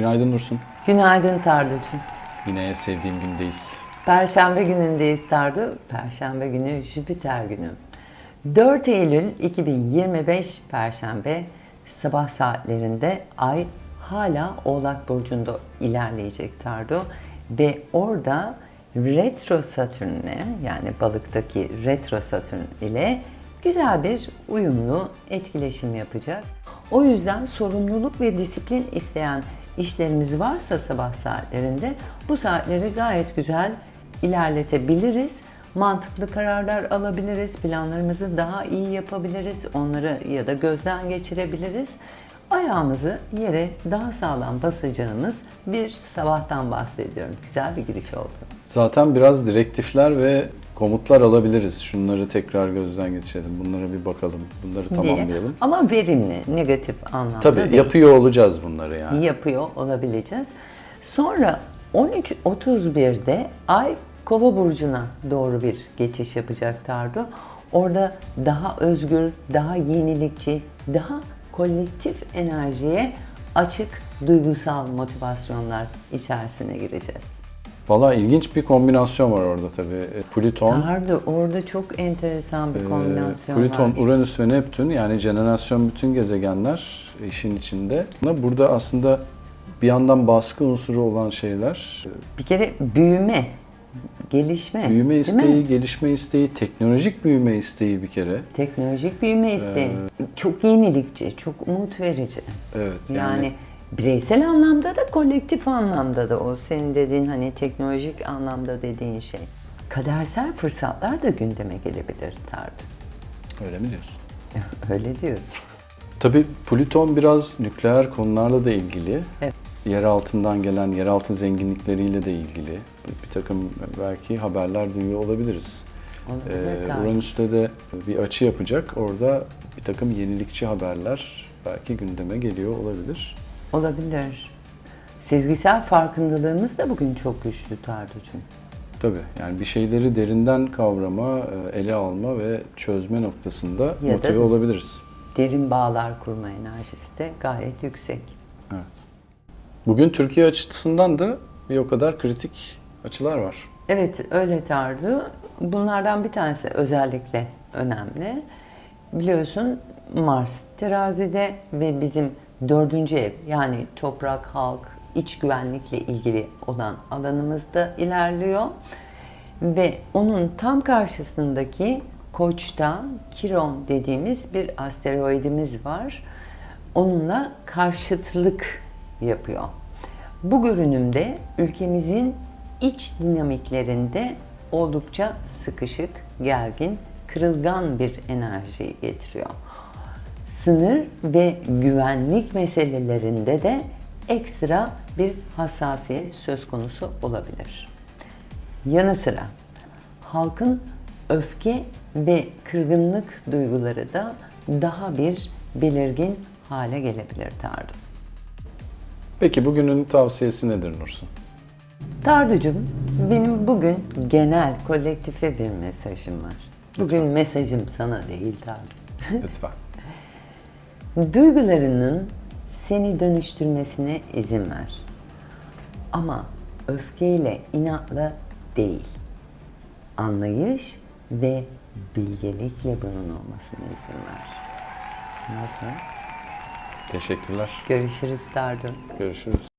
Günaydın Dursun. Günaydın Tarducuğum. Yine sevdiğim gündeyiz. Perşembe günündeyiz Tardu. Perşembe günü Jüpiter günü. 4 Eylül 2025 Perşembe sabah saatlerinde Ay hala Oğlak Burcu'nda ilerleyecek Tardu. Ve orada Retro Satürn'le yani balıktaki Retro Satürn ile güzel bir uyumlu etkileşim yapacak. O yüzden sorumluluk ve disiplin isteyen işlerimiz varsa sabah saatlerinde bu saatleri gayet güzel ilerletebiliriz. Mantıklı kararlar alabiliriz, planlarımızı daha iyi yapabiliriz, onları ya da gözden geçirebiliriz. Ayağımızı yere daha sağlam basacağımız bir sabahtan bahsediyorum. Güzel bir giriş oldu. Zaten biraz direktifler ve komutlar alabiliriz. Şunları tekrar gözden geçirelim. Bunlara bir bakalım. Bunları tamamlayalım. Ama verimli, negatif anlamda Tabii değil. yapıyor olacağız bunları yani. yapıyor olabileceğiz. Sonra 13.31'de Ay Kova burcuna doğru bir geçiş yapacak Tardu. Orada daha özgür, daha yenilikçi, daha kolektif enerjiye açık duygusal motivasyonlar içerisine gireceğiz. Valla ilginç bir kombinasyon var orada tabii. E, Plüton, Tardu orada çok enteresan bir e, kombinasyon Plüton, var. Uranüs ve Neptün yani jenerasyon bütün gezegenler işin içinde. Burada aslında bir yandan baskı unsuru olan şeyler, Bir kere büyüme, gelişme. büyüme isteği, gelişme isteği, teknolojik büyüme isteği bir kere. Teknolojik büyüme isteği. Çok yenilikçi, çok umut verici. Evet. Yani, bireysel anlamda da kolektif anlamda da o senin dediğin hani teknolojik anlamda dediğin şey. Kadersel fırsatlar da gündeme gelebilir Tardu. öyle mi diyorsun? Öyle diyoruz. Tabii Plüton biraz nükleer konularla da ilgili. Evet. Yer altından gelen yeraltı zenginlikleriyle de ilgili bir, takım belki haberler duyuyor olabiliriz. Olabilir Ee, tabii. Uranüs'te de bir açı yapacak. Orada bir takım yenilikçi haberler belki gündeme geliyor olabilir. Olabilir. Sezgisel farkındalığımız da bugün çok güçlü Tarducuğum. Tabii yani bir şeyleri derinden kavrama, e, ele alma ve çözme noktasında Ya da- motive olabiliriz. Derin bağlar kurma enerjisi de gayet yüksek. Evet. Bugün Türkiye açısından da bir o kadar kritik açılar var. Evet öyle Tardu. Bunlardan bir tanesi özellikle önemli. Biliyorsun Mars terazide ve bizim dördüncü ev yani toprak, halk, iç güvenlikle ilgili olan alanımızda ilerliyor. Ve onun tam karşısındaki Koç'ta Kiron dediğimiz bir asteroidimiz var. Onunla karşıtlık yapıyor. Bu görünümde ülkemizin iç dinamiklerinde oldukça sıkışık, gergin, kırılgan bir enerji getiriyor. Sınır ve güvenlik meselelerinde de ekstra bir hassasiyet söz konusu olabilir. Yanı sıra halkın öfke ve kırgınlık duyguları da daha bir belirgin hale gelebilir Tardu. Peki bugünün tavsiyesi nedir Nursun? Tarducuğum, benim bugün genel kolektife bir mesajım var. Bugün mesajım sana değil Tardu. Lütfen. Duygularının seni dönüştürmesine izin ver. Ama öfkeyle, inatla değil. Anlayış ve bilgelikle bunun olmasına izin ver. Nasıl? Teşekkürler. Görüşürüz Tardu. Görüşürüz.